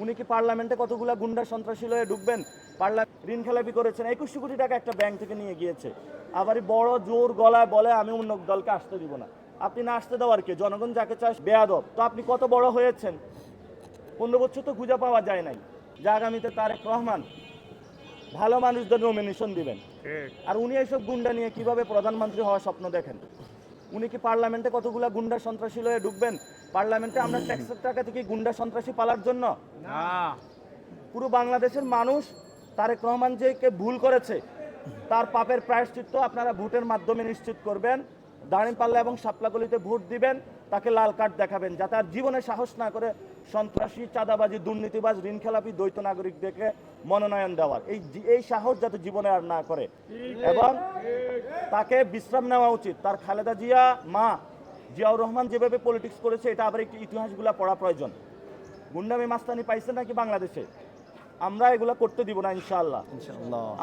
উনি কি পার্লামেন্টে কতগুলা গুন্ডা সন্ত্রাসী হয়ে ঢুকবেন? পার্লামেন্ট ঋণ খেলাপি করেছেন। একুশশো কোটি টাকা একটা ব্যাংক থেকে নিয়ে গিয়েছে। আবার বড় জোর গলায় বলে আমি অন্য দলকে আসতে দিব না। আপনি না আসতে দেওয়ার কে? জনগণ যাকে চায় বেয়াদব। তো আপনি কত বড় হয়েছেন? পনেরো বছর তো খুঁজে পাওয়া যায় নাই। যে আগামীতে তারেক রহমান ভালো মানুষদের নমিনেশন দিবেন। আর উনি এইসব গুন্ডা নিয়ে কীভাবে প্রধানমন্ত্রী হওয়ার স্বপ্ন দেখেন? উনি কি পার্লামেন্টে কতগুলো গুন্ডা সন্ত্রাসী লয়ে ঢুকবেন? পার্লামেন্টে আমরা ট্যাক্সের টাকা থেকে গুন্ডা সন্ত্রাসী পালার জন্য। না। পুরো বাংলাদেশের মানুষ তারেক রহমান যে কে ভুল করেছে। তার পাপের প্রায়শ্চিত্ত আপনারা ভোটের মাধ্যমে নিশ্চিত করবেন। দাঁড়িপাল্লা এবং সাপলাগলিতে ভোট দিবেন তাকে লাল কার্ড দেখাবেন যাতে আর জীবনে সাহস না করে সন্ত্রাসী চাঁদাবাজি দুর্নীতিবাজ ঋণ খেলাপি দ্বৈত নাগরিকদেরকে মনোনয়ন দেওয়ার। এই এই সাহস যাতে জীবনে আর না করে। এবং তাকে বিশ্রাম নেওয়া উচিত। তার খালেদা জিয়া মা জিয়াউর রহমান যেভাবে পলিটিক্স করেছে এটা আবার একটু ইতিহাসগুলা পড়া প্রয়োজন। গুন্ডামি মাস্তানি পাইছে নাকি বাংলাদেশে? আমরা এগুলা করতে দিব না ইনশাআল্লাহ।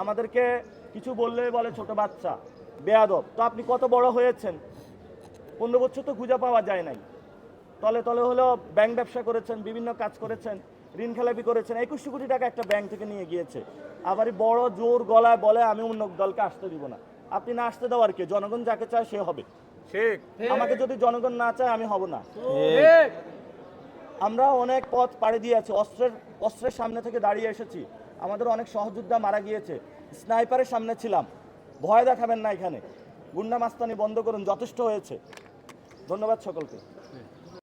আমাদেরকে কিছু বললে বলে ছোট বাচ্চা। বেয়াদব। তো আপনি কত বড় হয়েছেন? পনেরো বছর তো খুঁজে পাওয়া যায় নাই। তলে তলে হলো ব্যাংক ব্যবসা করেছেন বিভিন্ন কাজ করেছেন ঋণ খেলাপি করেছেন একুশশো কোটি টাকা একটা ব্যাংক থেকে নিয়ে গিয়েছে। আবার বড় জোর গলায় বলে আমি অন্য দলকে আসতে দিব না। আপনি না আসতে দেওয়ার কে? জনগণ যাকে চায় সে হবে। ঠিক আমাকে যদি জনগণ না চায় আমি হব না। আমরা অনেক পথ পাড়ি দিয়েছি অস্ত্রের অস্ত্রের সামনে থেকে দাঁড়িয়ে এসেছি। আমাদের অনেক সহযোদ্ধা মারা গিয়েছে। স্নাইপারের সামনে ছিলাম। ভয় দেখাবেন না এখানে। গুন্ডা মাস্তানি বন্ধ করুন যথেষ্ট হয়েছে। ধন্যবাদ সকলকে।